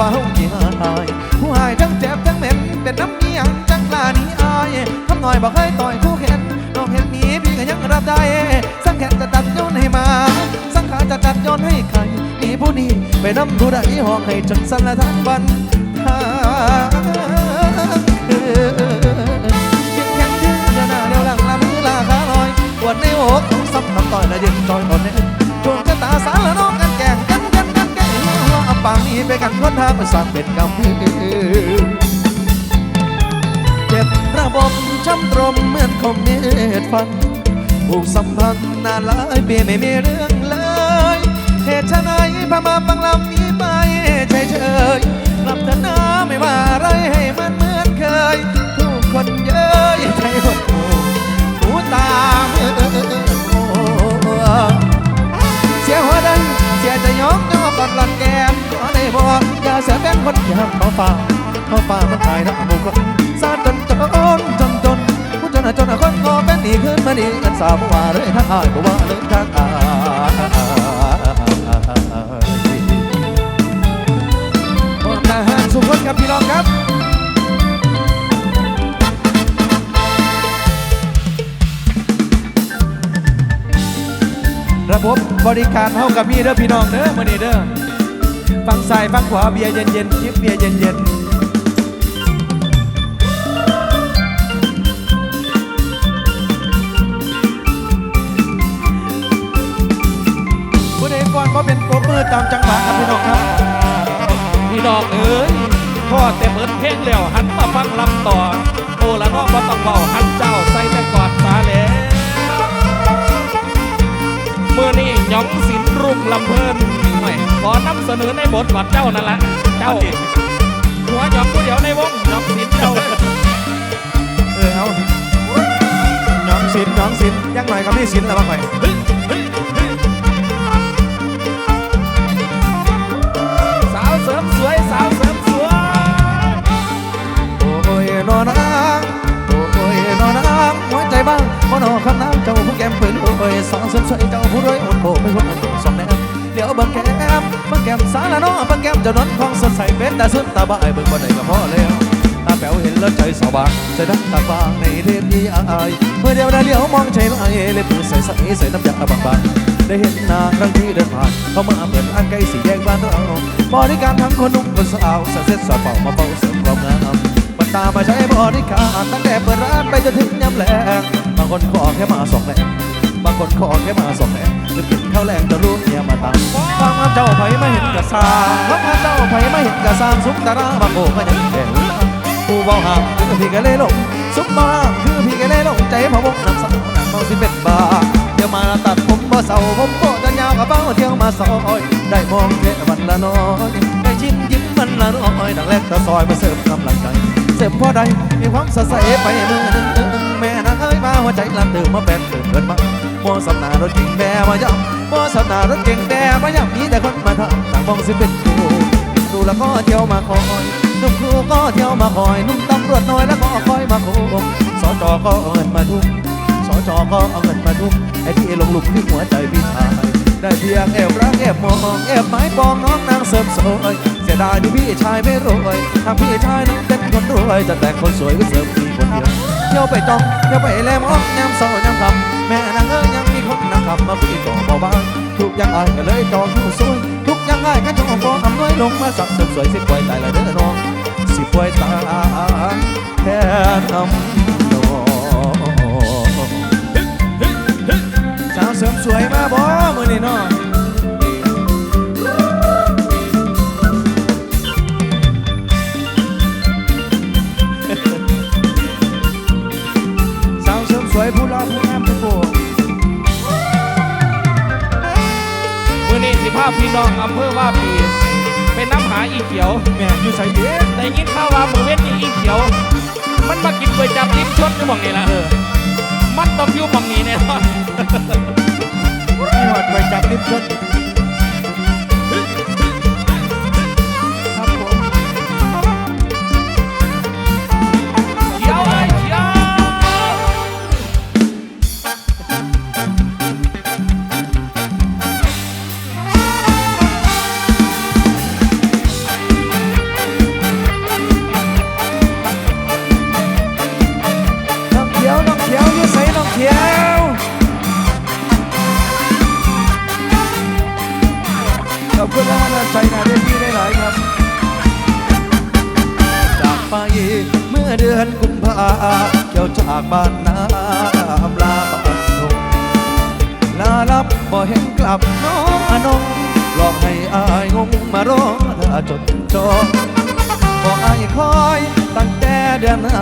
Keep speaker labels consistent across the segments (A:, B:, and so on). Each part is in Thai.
A: ว่าเฮากี่หายผู้หายทั้งเจ็บทั้งเหม็นเป็นน้ำเมียงจังกล้านี้อายคำหน่อยบอกให้ต่อยคู่แขนน้องเห็นนีพี่ก็ยังรับได้สังแขนจะตัดโยนให้มาสังขาจะตัดโยนให้ใครหนีผู้นี้ไปน้ำดูได้ห้องให้จนสันละทั้งวันทางคืนเพียงแค่ยืนเดียวหน้าเดียวหลังละมือลาขาลอยปวดในอกต้องซ้ำน้ำต่อยและยืนจอยอ่อนแน่จวงจะตาสารละน้องางนี้ไปกันคนทางไปสร้างเป็นกรรมเจ็บระบบช้ำตรมเหมือนคมเนตฟันผูกสัมพันธ์นานหลายปีไม่มีเรื่องเลยเหตุไฉนพามาฟังลำนี้ไปเฉยเฉยกลับเถอะนะไม่ว่าอะไรให้มันเหมือนเคยทุกคนเย้ยใจหด เป็นคนยามเขาฝ่าเขาฝ่ามันตายนะบุคคลซาจนจนโอนจนจนผู้จนจนคนงอเป็นดีขึ้นมาดีกันสาวว่าเลยทั้งอายบ่ว่าเลยทั้งอายพลทหารสุพจน์ครับพี่น้องครับระบบบริการเท่ากับมีเด้อพี่น้องเด้อมื้อนี้เด้อ ฟังซ้ายฟังขวาเบียร์เย็นๆจิบเบียร์เย็นๆผู้ใดก่อนก็เป็นปรบมือตามจังหวะครับพี่น้องครับ
B: พี่น้องเอ้ยพ่อแต่เหมือนเพลงแล้วหันมาฟังลำต่อโอละน้องบ่ต้องเบาหันเจ้าใส่แต่กอดสาแล้วเมื่อนี้ยองศิลป์รุ่งลำเพลิน ไม่ขอนำเสนอในบทบาทเจ้านั่นละเจ้าหัวหยองผู้เดียวในวงหยองศิลป์เจ้า
A: เออเอาน้องศิลป์น้องศิลป์ยังหน่อยครับพี่ศิลป์แล้วบ้างไหม
B: เฮ้ยเฮ้ยเฮ้ยสาวเสริมสวยสาวเสริมสวย
A: โอ้ยนอนนางโอ้ยนอนนางหัวใจบ้างมโนคำน้ำเจ้าผู้แก้มปืนโอ้ยสองเสริมสวยเจ้าผู้รวยอดโผไม่คนอดสองแนม เดี๋ยวเบังแก้มเบังแก้มสารน้อเบังแก้มเจ้านนของสดใสเป็นตาสุดตาบ่ายเบิ่งบ่ได้ก็พอแล้วตาแป๋วเห็นแล้วใจสว่างใจดังตาฟางในเทพยีอายเมื่อเดียวได้เดียวมองใจลายเล็บมือใส่ใส่ใส่น้ำยาบางๆได้เห็นนาครั้งที่เดินผ่านเขามาเปิดอันใกล้สี่แยกบ้านเราบริการทั้งคนหนุ่มคนสาวสาเซ็ตสาวเป่ามาเป่าเสริมความงามมันตามมาใช้บริการตั้งแต่เปิดร้านไปจนถึงยำแรงบางคนขอแค่มาสองแรง บางคนขอแค่มาสองแรงหรือกินข้าวแรงจะรู้เนี่ยมาตามบางมาเจ้าไผไม่เห็นกระซางบางมาเจ้าไผไม่เห็นกระซางสุกตาราบางโกก็ยังแข็งผู้เบาห่างคือพี่กะเลยลงสุกมาคือพี่กะเลยลงใจพะวกน้ำสาวหนังเมาสิเป็นบาเดี๋ยวมาตัดผมบ่เศร้าผมโบจะยาวกระเป๋าเที่ยวมาซอยได้มองแค่วันละน้อยได้ชิมยิ้มวันละน้อยดังแรกตะซอยมาเสริมกำลังใจเสริมพอใดมีความสดใสไปมือนึงแม่นางเอ้ยมาหัวใจลันตื่นมาแปดตื่นเกินมา มัวสับหนารถเก่งแบมาย่ำมัวสับหนารถเก่งแบมาย่ำมีแต่คนมาทำต่างมองสิเป็นครูครูแล้วก็เที่ยวมาคอยนุ่มครูก็เที่ยวมาคอยนุ่มตำรวจน้อยแล้วก็คอยมาโคงสจก็เอาเงินมาทุ่มสจก็เอาเงินมาทุ่มไอ้ที่ลงหลุมที่หัวใจพี่ชายได้เพียงแอบรักแอบมองแอบหมายปองน้องนางเสริมสวยเสียดายที่พี่ชายไม่รวยถ้าพี่ชายนั้นเป็นคนรวยจะแต่งคนสวยไว้เสริมพี่คนเดียวเที่ยวไปจองเที่ยวไปแลมองยามเศร้ายามคำ แม่นางเอ้ยยังมีคนนางขับมาพี่ก็บอกบ้างทุกอย่างอายก็เลยจองผู้สวย ทุกอย่างอายก็จองฟองอำนวยลงมาสักเสริมสวยสิป่วยตายละเด้อน้องสิป่วยตายแทนอำนองสาวเสริมสวยมาบ่มือนี่เนาะ
B: พพี่น้องอำเภอว่าปีเป็นน้ำหาอีเขียว
A: แม่อยู่ใส่เด็ก
B: ได้ยินข่าวว่ามือเว้นนี่อีเขียว มันมากินก๋วยจับลิ้นชดจะบอกนี่ละ
A: เออ
B: มันต้องอยู่บังนี้แน่นอน
A: มีหอดไปจับลิฟต์ชน
B: เกี่
A: ยวจากบ้านนาอำลาบ้านทงลาลับบ่เห็นกลับน้องอนงหลอกให้อายงงมารอลาจนจบบออายคอยตั้งแต่เดือนหน้า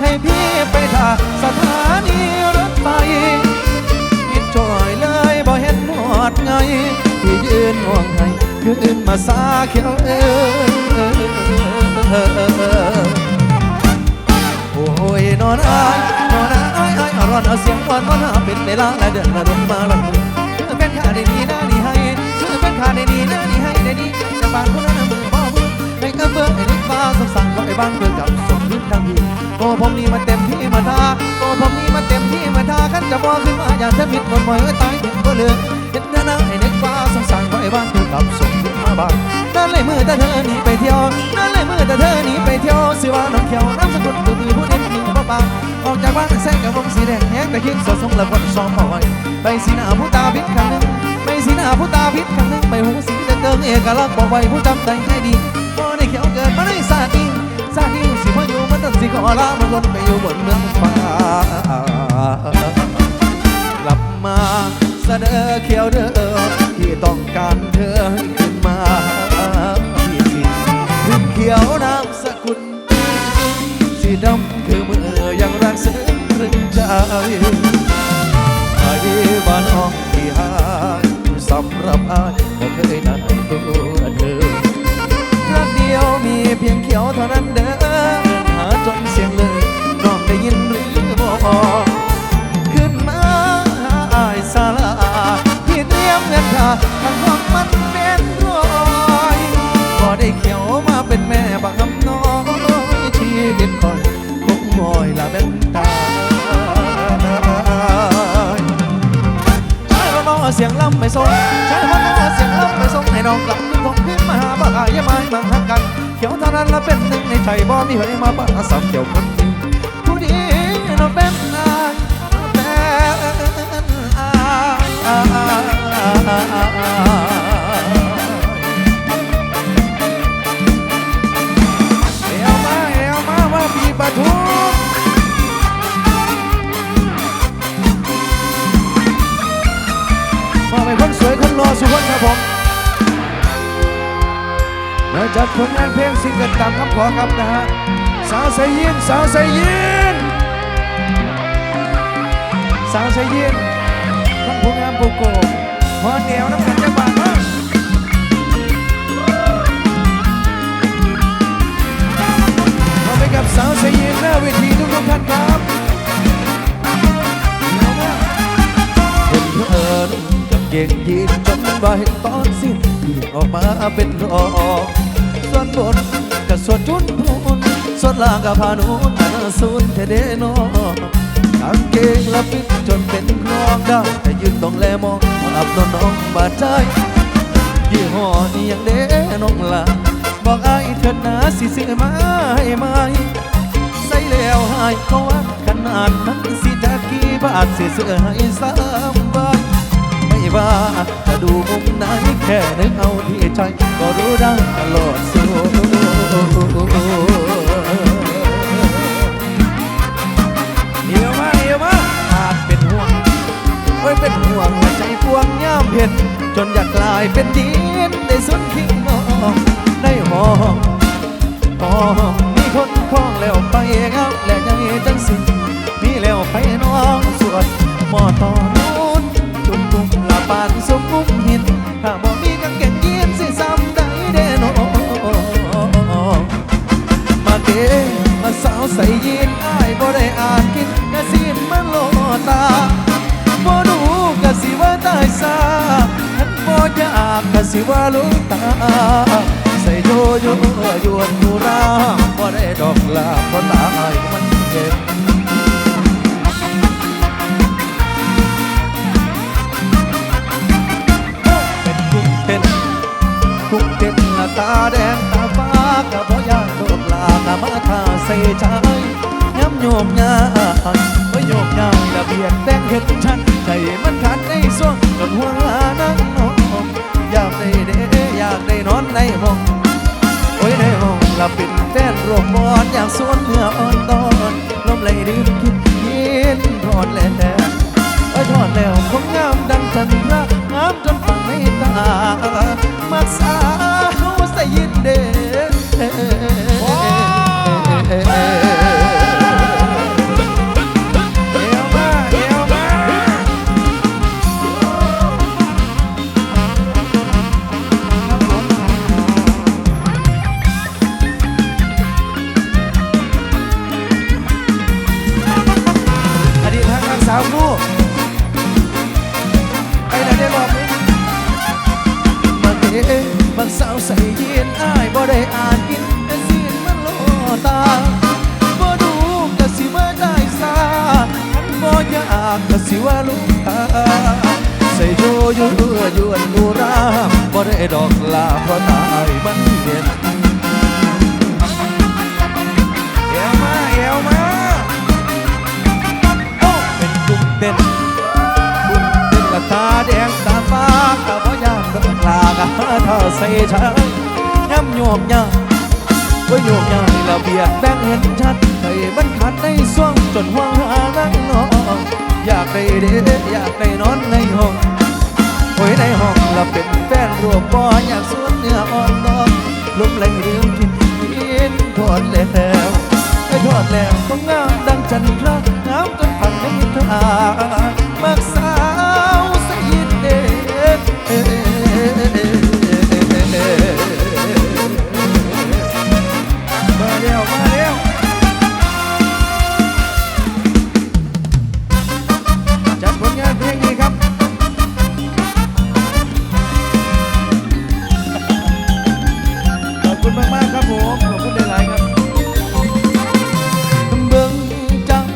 A: ให้พี่ไปท่าสถานีรถไฟมิดจอยเลยบ่เห็นหมดไงที่ยืนห่วงให้ยืนมาซาเขียวเออ ยนอนอายนอนอายอายอารอนเอาเสียงอ่อนอ่อนหาเป็นเวลาและเดือนละดวงมาละมือเป็นข้าได้ดีนะนี่ให้คือเป็นข้าได้ดีนะนี่ให้ได้ดีจะบานคนละมือพ่อมือให้กระเบื้องให้ล็กฟ้าสงสารก็ไอ้บ้านเบื่อกับสมพื้นดังดีโอ้ผมนี่มาเต็มที่มาทาโอ้ผมนี่มาเต็มที่มาทาขันจะบ่ขึ้นมาอย่างเธอผิดหมดหมอยตายถึงก็เลยเห็นนะนะให้เล็กฟ้ สงสารไอ้บ้านกับสมพื้นมาบ้านนั่นเลยมือแต่เธอหนีไปเที่ยวนั่นเลยมือแต่เธอหนีไปเที่ยวสิว่าน้องเขียวน้ำสกุลคือผู้เล่นมีบ่ปาออกจากบ้านแซงกับวงสีแดงแห้งแต่คิดสดสงละคนซ้อมเอาไว้ไปสีหน้าผู้ตาพิษครั้งหนึ่งไปสีหน้าผู้ตาพิษครั้งหนึ่งไปหูสีแต่เกิงเอกลักษณ์บอกไว้ผู้จำใจให้ดีพอได้เขียวเกิดมาในศาสตร์นี้ศาสตร์นี้สิพออยู่มันต้องสิขอลามันคนไปอยู่บนเมืองฟ้ากลับมาเสนอเขียวเด้อ ต้องการเธอให้ขึ้นมาพี่สิถึงเขียวนามสกุลสีดำคือมือยังรักซึ้งตรึงใจไอ้บ้านห้องที่หายสำหรับอายบ่เคยนั้นตัวเธอรักเดียวมีเพียงเขียวเท่านั้นเด้อ ไปส่งใช้พ่อน้องเสียงลำไปส่งให้น้องกลับขึ้นของขึ้นมาหาบ้าอย่ายาไม้มาหักกันเขียวเท่านั้นละเป็นหนึ่งในใจบ่มีใครมาบ้าสับเกี่ยวคนจริงผู้ดีน้องเป็นนายเป็นอายเอวมาเอวมาว่าปีปะทุ คนครับผมมาจัดผลงานเพลงซิงเกิลตามคำขอครับนะฮะสาวใส่ยินสาวใส่ยินสาวใส่ยินท่านผู้งามโกโก้หอเหนียวน้ำกันจะบาดมากมาไปกับสาวใส่ยินหน้าเวทีทุกท่านครับ เห็นเธอน กางเกงยีนจนว่เห็นตอนสิ้นที่ออกมาเป็นรอส่วนบนกับส่วนจุนพูนส่วนล่างกับพานุนาสูนเทเดโนกางเกงละปิดจนเป็นครองได้แต่ยืนต้องแลมองอับน้องบาดใจยี่ห้อนี้ยังเด้น้องละบอกไอายเถิดนะสิซื้อมาให้ไหมใส่แล้วหายเขาว่าขนาดนั้นสิจะกี่บาทสิซื้อให้สามบาท ไม่าจะดูมุมไหนแค่นึกเอาที่ใจ ก็รู้ได้ตลอดสู้เดี๋ยวมาเดี๋ยวมาอาจเป็นห่วงโอ้ยเป็นห่วงหัวใจพวงย่ามเห็น จนอยากกลายเป็นดินได้สุดทิ้งมองได้มองมองมีคนคล้องแล้วไปเงาและยังจังสิมีแล้วไปน้องสวดหมอตอนู ปากสมมุมหินถ้าบ่มีกางเกงยีนสิซ้ำได้เด้นอมาเกมาสาวใส่ยีนอายบ่ได้อานกินกระสีมันโลตาบ่ดูกะสิว่าตายซาท่นบ่อยากกะสิว่าลุกตา ใส่โยโย่ยวนมูราบ่ได้ดอกลาบ่ตายมันเก็บ ตาแดงตาฟ้ากับพ่อยางดอกลากะมาทาใส่ใจย้ำโยมยานว่โยมยานระเบียดแดงเห็นชัน ใจมันขาดในส่วงจนหัวนั่งนอนอยากได้เด้อยากได้นอนในห้องโอ้ยในห้องหลับปิดแฟนรวมบอนอยากสวนเมื่ออ่อนตอนลมไหลดื่มคิดยินทอดแล้วโอ้ทอดแล้วคงงามดังจันทรางามจนฟังไม่ตามักสา ใส่ช้างย้ำโยมยาว่าโยมยาให้ระเบียดแบงเห็นชัดให้มันขัดในส่วงจนห่วงหานั่งนอนอยากได้เด้อยากได้นอนในห้องโอ้ยในห้องเราเป็นแฟนรวมบ่อยากสวนเนื้ออ่อนนอนลมไหลเรื่องกินกินทอดแล้วไอ้ทอดแล้วต้องงามดังจันทรางามจนพังไม่ทามักสา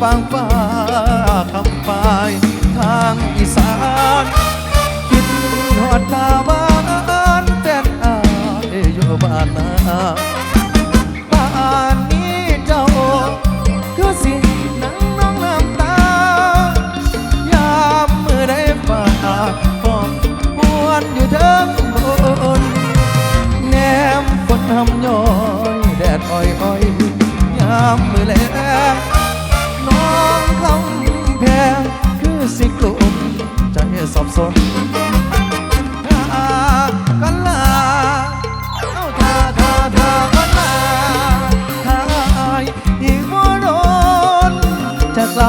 A: ฟางฟ้าคำปายทางอีสานคิดหอดตาว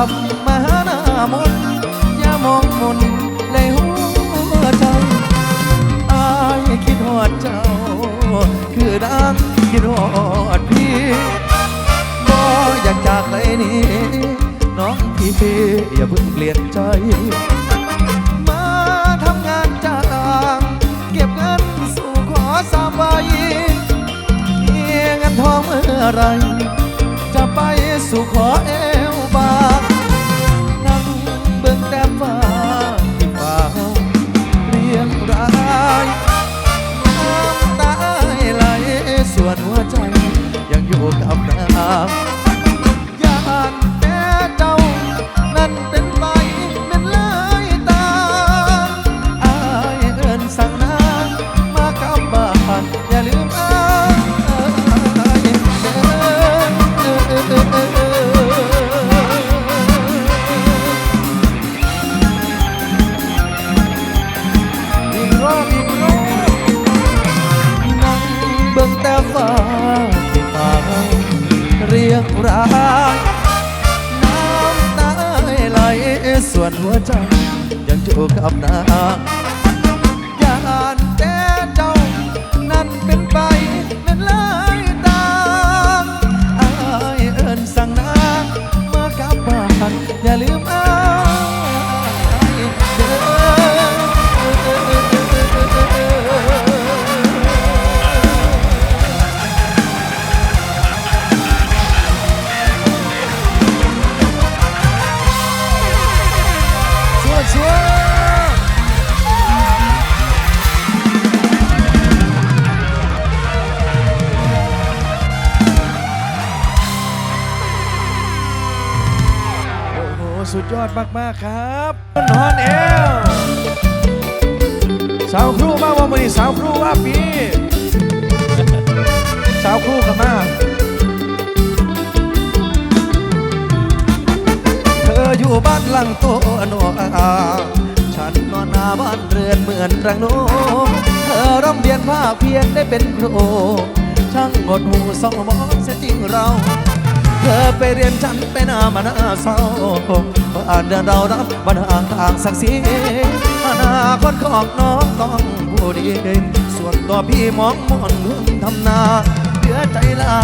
A: บมาหาหน้ามนอย่ามองมนเลยหัวใจอายคิดหอดเจ้า คือดังคิดหอดพี่บ่อยากจากไปนี้น้องพี่อย่าเพิ่งเปลี่ยนใจ มาทำงานจ้างเก็บเงินสู่ขอสามใบมีเงินทองเมื่อไร จะไปสู่ขอเอง กับนา อดมาก ๆ ครับนอนเอวสาวครูมาว่ามือนี้สาวครูว่าปีสาวครูกันมาเธออยู่บ้านหลังโตโนอาฉันนอนหน้าบ้านเรือนเหมือนรังโนเธอร่ำเรียนภาคเพียนได้เป็นครูช่างหมดหูสมองเสียจริงเรา เธอไปเรียนฉันไปหน้ามานาเศร้าบ้านเดินเรารับบันห่างทางศักดิ์ศรีอนาคตของน้องต้องผู้ดีส่วนตัวพี่มองมอนเพื่อนทำนาเหลือใจลา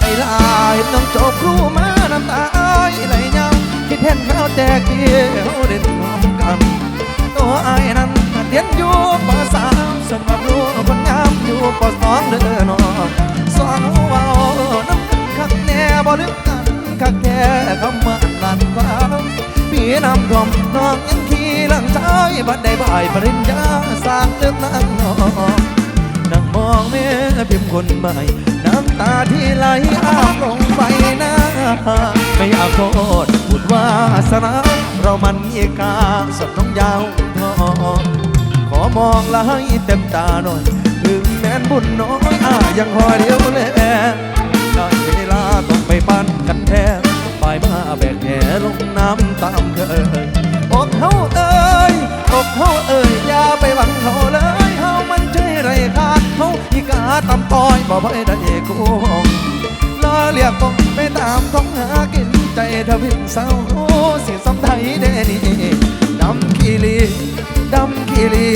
A: ไอ้ลายน้องจบครูมาน้ำตาอ้อไหลยังคิดเห็นเขาแตกเดียวเด่นรวมกันตัวไอ้นั้นเรียนอยู่ปสามสำหรับรู้คนงามอยู่ปสองเด้อน้องสองเว้าน้ำ คักแน่บ่ลึกกันคักแค่คำว่าลันว่าพี่น้ำท่วมน้องยังขี่หลังชายบัดได้บ่ายปริญญาสร้างเติมนั่งนองนั่งมองแม่พิมพ์คนใหม่ น้ำตาที่ไหลอาบลงไปหน้าไม่อยากโทษบุญวาสนา เรามันมีกาสับน้องยาวทองขอมองละให้เต็มตาหน่อย ถึงแม้นบุญน้อยอายังคอยเดียวแล ปปั้นกันแทนไปมาแบกแหลงน้ำตามเคยอกเฮาเอ้ยอกเฮาเอ้ยอย่าไปหวังเขาเลยเฮามันใจไรขาดเฮาอีกาตำต้อยบ่ไปได้กูหองล้อเรียกกงไปตามท้องหากินใจทวินเศร้าโอ้สิสมไทยเดนี่ดำขีรีดำขีรี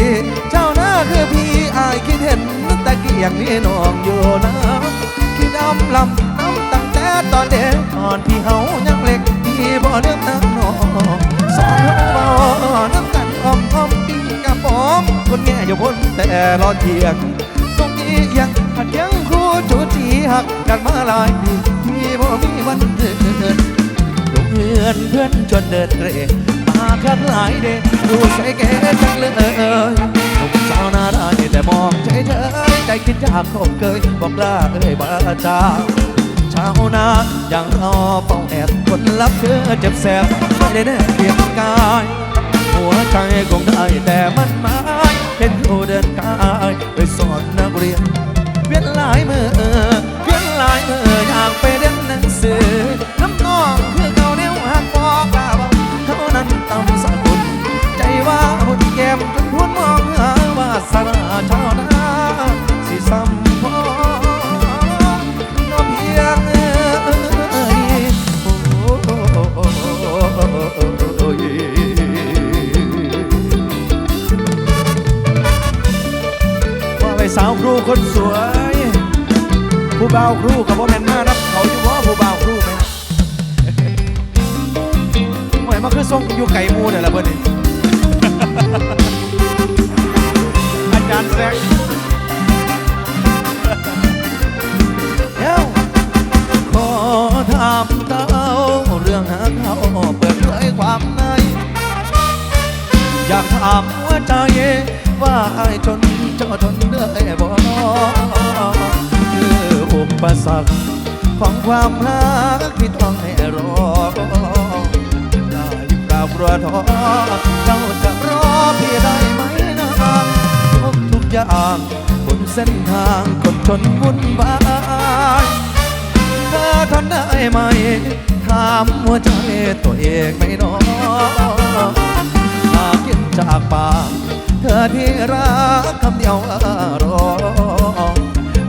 A: เจ้าหน้าคือพี่อายคิดเห็นตะเกียงนี่นองอยู่นะคิดดำล้ำ ตอนเด็กตอนที่เฮายังเล็กพี่บ่เลือกน้ำน้องสอนเฮาบ่น้ำกันอ้อมอ้อมปิ้งกระป๋อมคนแง่อยู่บนแต่รอเทียงตรงนี้ยังหัดยังคู่จูจีหักกันมาหลายปีที่บ่มีวันเดินลงเฮือนเพื่อนจนเดินเรมาคักหลายเด็ดูใส่แก่จังเลยหนุ่มสาวน่าได้แต่มองใจเธอใจคิดอยากคบเคยบอกลาเอ้ยบาจา ชาวนาอยังรอเฝ้าแอบคนรับเธอเจ็บแสบไม่ได้แน่เพียงกาย หัวใจคงได้แต่มันหมายเป็นครูเดินกายไปสอนนักเรียน เวียนหลายมือเวียนหลายมืออยากไปเรียนหนังสือน้ำนองคือเขาเนี้ยหักบอกลาบอกเขานั้นตำสกุลใจว่าหุ่นแก้มจนพ้นมองหาว่าสนาชาวนาาไปสาวครูคนสวย ผู้บ่าวครูกับว่าแม่นมารับเขาอยู่ว่าผู้บ่าวครูไหมหวยมาคือทรงอยู่ไก่มูเนี่ยละเบิดนี่อาจารย์แซกเอ้าขอถามเต้าเรื่องหาเขาเปิดเผยความในอยากถามหัวใจว่าไอ้จน จ้าทนได้บ่คืออุปสรรคของความรักที่ต้องให้รอลาลิกราบรัวทอเจ้าจะรอพี่ได้ไหมนะทุกทุกอย่างบนเส้นทางคนจนวุ่นวายเธอทนได้ไหมถามหัวใจตัวเองไม่น้อยหากกินจากปาก เธอที่รักคำเดียวรอ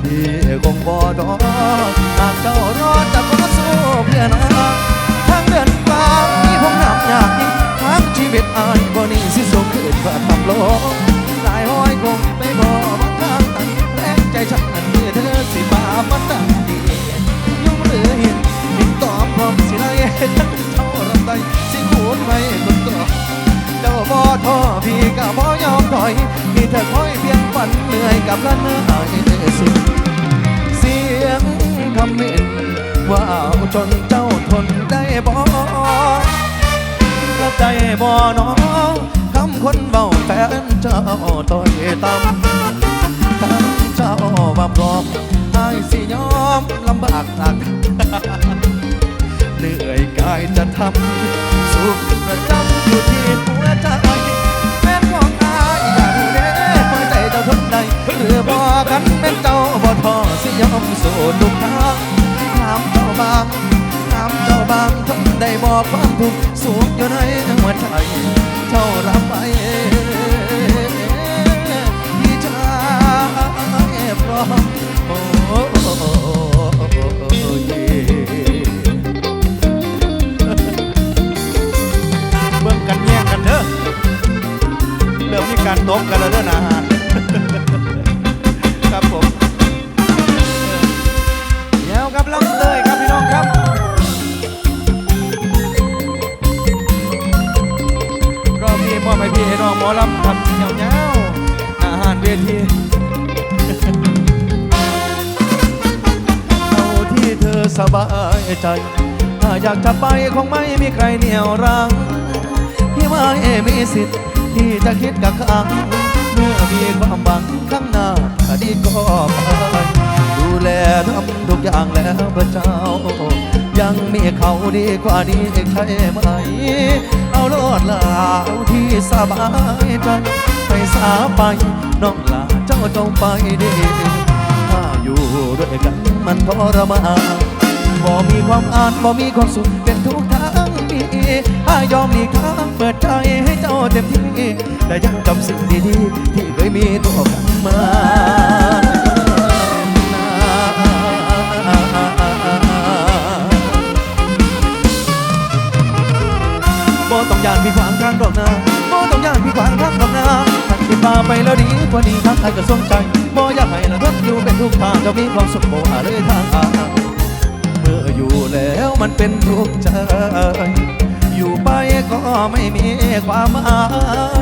A: พี่คงบ่ดอหากเจ้ารอจะขอสู้เพื่อนาทางเดินฟ้ามีผมนำอยากยิ่งทางชีวิตอายบ่นี้สิสูงขึ้นกว่าทำโลกหลายห้อยคงไม่พอมาทางตันแรงใจฉันนั้นคือเธอสิมามันตั้งดียุ่งหรือเห็นติต่อพร้อมสิไล่ทั้งเท่าลำไดสิคูณไม่คนต่อเจ้าบ่ท้อพี่ก็บ่ ยอย มีเธอคอยเพียงฝันเหนื่อยกับละเนื้อสิ้นเสียงคำม็นว่าเอาจนเจ้าทนได้บ่กระใจบ่น้องคำคนเบาแฟนเจ้าต่อยต่ำคำเจ้าว่าพร้อมไอ้สิยอมลำบากตักเหนื่อยกายจะทำ บอกกันแม่นเจ้าบ่ทอสิยอมสู่ทุกทางถามเจ้าบางถามเจ้าบางทนได้บอกความทุกข์สูงอยู่ในหัวใจเจ้ารับไปที่ใจพร้อมโอ้เย่
C: เบิ่งกันแย่งกันเด้อเริ่มมีการตบกันแล้วเด้อนะ ลำ
A: ทำเงาเงาอาหารเวทีเอาที่เธอสบายใจ ถ้าอยากจะไปคงไม่มีใครเหนี่ยวรั้งที่ไม่มีสิทธิ์ที่จะคิดกับครั้งเมื่อมีความหวังข้างหน้าอดีตก็ไปดูแลทำทุกอย่างแล้วพระเจ้า ยังมีเขาดีกว่านี้ใช่ไหม เอาโลดลาวที่สบายใจไปสาไปน้องลาเจ้าจงไปดีถ้าอยู่ด้วยกันมันทรมานบ่มีความอ่านบ่มีความสุขเป็นทุกทางปีถ้ายอมหลีกทางเปิดใจให้เจ้าเต็มที่แต่ยังจำสิ่งดีๆที่เคยมีต่อกันมา บ่ต้องยานพี่ขวางทางดอกนาบ่ต้องยานพี่ขวางทางดอกนาทักที่พาไปแล้วดีกว่านี้ทางใครก็สนใจบ่อยากให้ละเทิดอยู่เป็นทุกทางเจะมีความสุขบ่หาเลยทางอาเมื่ออยู่แล้วมันเป็นทุกข์ใจ อยู่ไปก็ไม่มีความหมา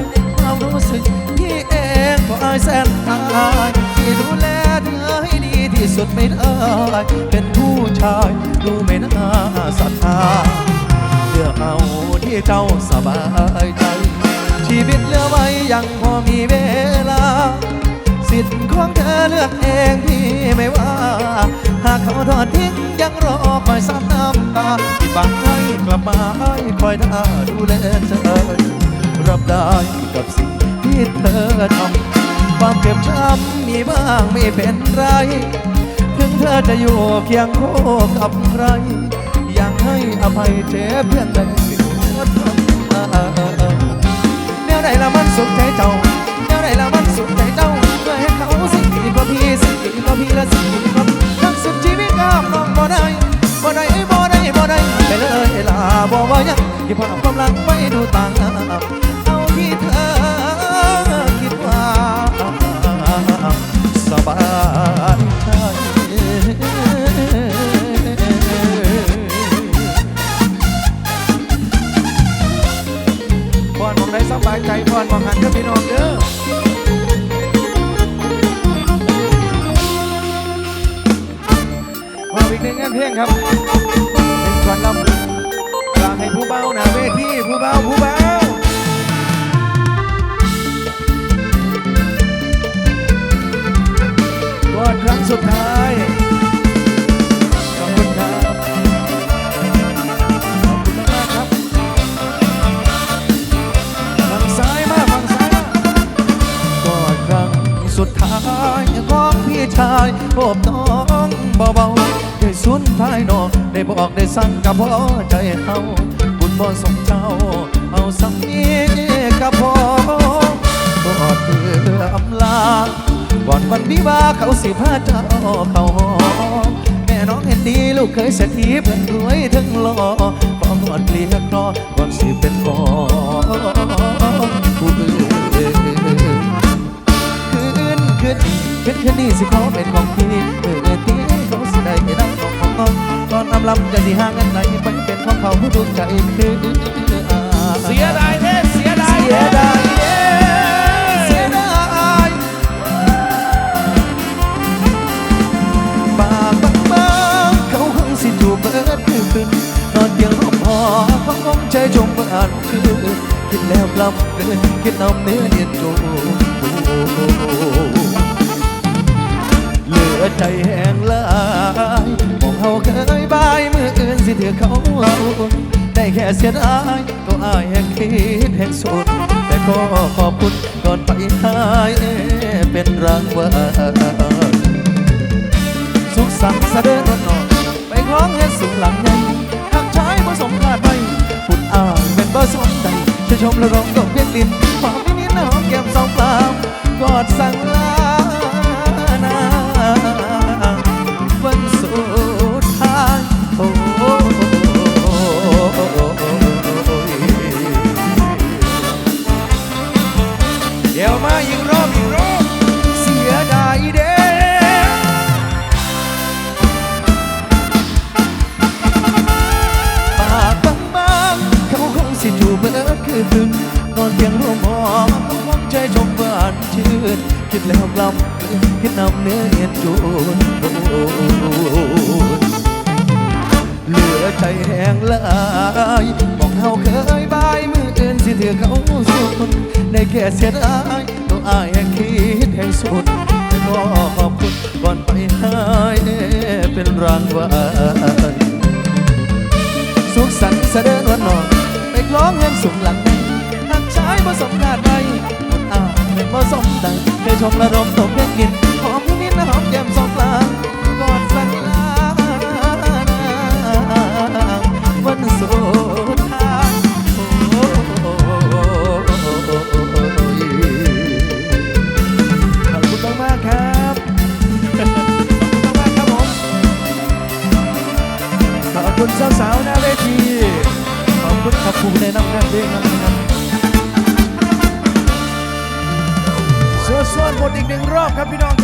A: ยความรู้สึกที่เองก็อายแสนอายที่ดูแลเธอให้ดีที่สุดไม่ได้เป็นผู้ชายดูไม่น่าศรัทธา ลือกเอาที่เจ้าสบายใจ ชีวิตเหลือไว้ยังพอมีเวลา สิทธิ์ของเธอเลือกเองที่ไม่ว่า หากเขาทอดทิ้งยังรอคอยซ้ำน้ำตาที่บังให้กลับมาให้คอยท่าดูแลเธอ รับได้กับสิ่งที่เธอทำความเจ็บช้ำมีบ้างไม่เป็นไร ถึงเธอจะอยู่เคียงคู่กับใคร อภัยเจ็บเพียงใดไม่ควรทำแนวไหนละมันสุขใจเจ้าแนวไหนละมันสุขใจเจ้าเพื่อให้เขาสิ่งดีกว่าพี่สิ่งดีกว่าพี่และสิ่งดีกว่าพี่ทั้งสุดชีวิตงามน้องบ่ได้บ่ได้บ่ได้บ่ได้ไปเลยลาบ่ว่ายังที่พอความรักไม่ดูต่างายใจพรมองหันกับพี่น้องเด้อมาอีกหนึ่งงานเพลงครับเป็นก่อนลำกลางให้ผู้เบาหน้าเวทีผู้เบาผู้เบาก่อดครั้งสุดท้าย ท้ายนอได้บอกได้สั่งกับพ่อใจเฮาบุญบ่ส่งเจ้า เอาสักนี้กับพ่อกอดเพื่ออำลาก่อนวันวิวาเขาสิพาเจ้าเข้าหอแม่น้องเห็นดีลูกเคยเศรษฐีเพื่อนรวยถึงหล่อความนวดเกลียกนอก่อนสิเป็นกองผู้อื่นคืนคืนคืนคืนนี้สิขอเป็นของพี่เลำจะสิห่างกันไหนไปเป็นของเขาผู้ดวงใจคือ
B: เสียดายเท่เสียดาย
A: เสียดายเด้เสียดายปากบางบางเขาคงสิถูกเบิดคือคืนนอนเตียงร่มหอเขาคงใจจงบานคือคิดแล้วกลับเกินคิดเอาเนื้อเดียนโจเหลือใจแห้งลายมองเขาเคย บายมืออื่นสิถือเขาได้แค่เสียดายก็อายแห่งคิดแห่งสุดแต่ก็ขอบคุณก่อนไปหายเป็นรางวัลสุขสันต์เสด็จนอนไปคล้องเงินสูงหลังใหญ่ทักชายผสมพลาดไปพุดอ้างเป็นบ่สมใจจะชมและร้อง ส
C: ม
A: ดังเคยชมระดมตบเล่นกินหอมนิดนะหอมแก้มสองกลางกอดสั่งลาวันสุดท้ายโอ้ยขอบคุณมากครับขอบคุณมากครับผมขอบคุณสาวๆหน้าเวทีขอบคุณครับผู้แนะนำงานเพลงนะครับ อีกหนึ่งรอบครับพี่น้อง